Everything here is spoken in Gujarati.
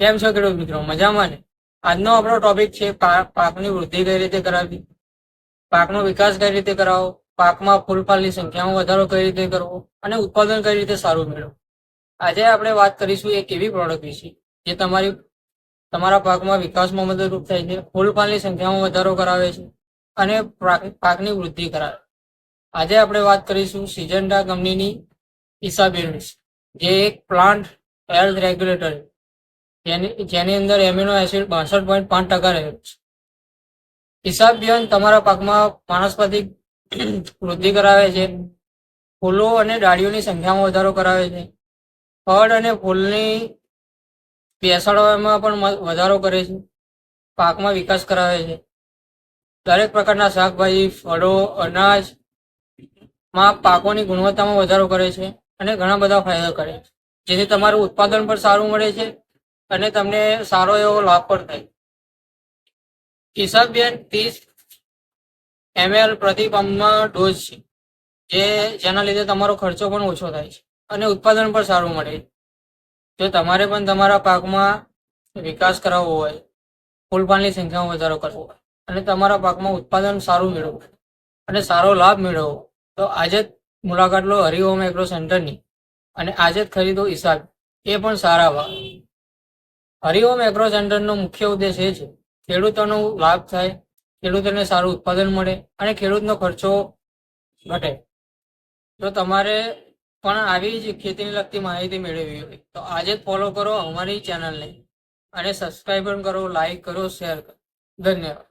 કેમ છો ખેડૂત મિત્રો? મજામાં ને? આજનો આપણો ટોપિક છે પાકની વૃદ્ધિ કઈ રીતે કરાવવી? પાકનો વિકાસ કઈ રીતે કરાવો? પાકમાં ફૂલફાલની સંખ્યામાં વધારો કઈ રીતે કરવો? અને ઉત્પાદન કઈ રીતે સારું મેળવવું? આજે આપણે વાત કરીશું એક એવી પ્રોડક્ટ વિશે, જે તમારી, તમારા પાકમાં વિકાસમાં મદદરૂપ થાય છે ફૂલફાલની સંખ્યામાં વધારો કરાવે છે, અને પાકની વૃદ્ધિ કરાવે. આજે આપણે વાત કરીશું સિજન્ડા કંપનીની ઇસાબેલ વિશે, જે એક પ્લાન્ટ હેલ્થ રેગ્યુલેટર જેની જેની અંદર એમિનો એસિડ બાસઠ પોઈન્ટ પાંચ ટકા રહેલું છે. હિસાબ બિયાન તમારા પાકમાં વાનસ્પતિક વૃદ્ધિ કરાવે છે. ફૂલો અને ડાળીઓની સંખ્યામાં વધારો કરાવે છે. ફળ અને ફૂલની બેસાડવામાં પણ વધારો કરે છે. પાકમાં વિકાસ કરાવે છે. દરેક પ્રકારના શાકભાજી, ફળો, અનાજમાં પાકોની ગુણવત્તામાં વધારો કરે છે અને ઘણા બધા ફાયદા કરે છે. જેથી તમારું ઉત્પાદન પણ સારું મળે છે અને તમને સારો એવો લાભ પણ થાય. કિસાબેન ત્રીસ એમએલ પ્રતિ ડોઝ છે, જે જેના લીધે તમારો ખર્ચો પણ ઓછો થાય છે અને ઉત્પાદન પણ સારું મળે જો તમારે પણ તમારા પાકમાં વિકાસ કરાવવો હોય, ફૂલપાનની સંખ્યામાં વધારો કરવો અને તમારા પાકમાં ઉત્પાદન સારું મેળવવું અને સારો લાભ મેળવવો તો આજે જ મુલાકાત લો હરિઓમ એગ્રો સેન્ટરની અને આજે જ ખરીદો હિસાબ એ પણ સારા ભાવ. હરિઓમ એગ્રો સેન્ટરનો મુખ્ય ઉદ્દેશ એ છે, ખેડૂતોનો લાભ થાય, ખેડૂતોને સારું ઉત્પાદન મળે અને ખેડૂતનો ખર્ચો ઘટે. જો તમારે પણ આવી જ ખેતીને લગતી માહિતી મેળવવી હોય, તો આજે જ ફોલો કરો અમારી ચેનલને અને સબસ્ક્રાઈબ પણ કરો લાઈક કરો શેર કરો. ધન્યવાદ.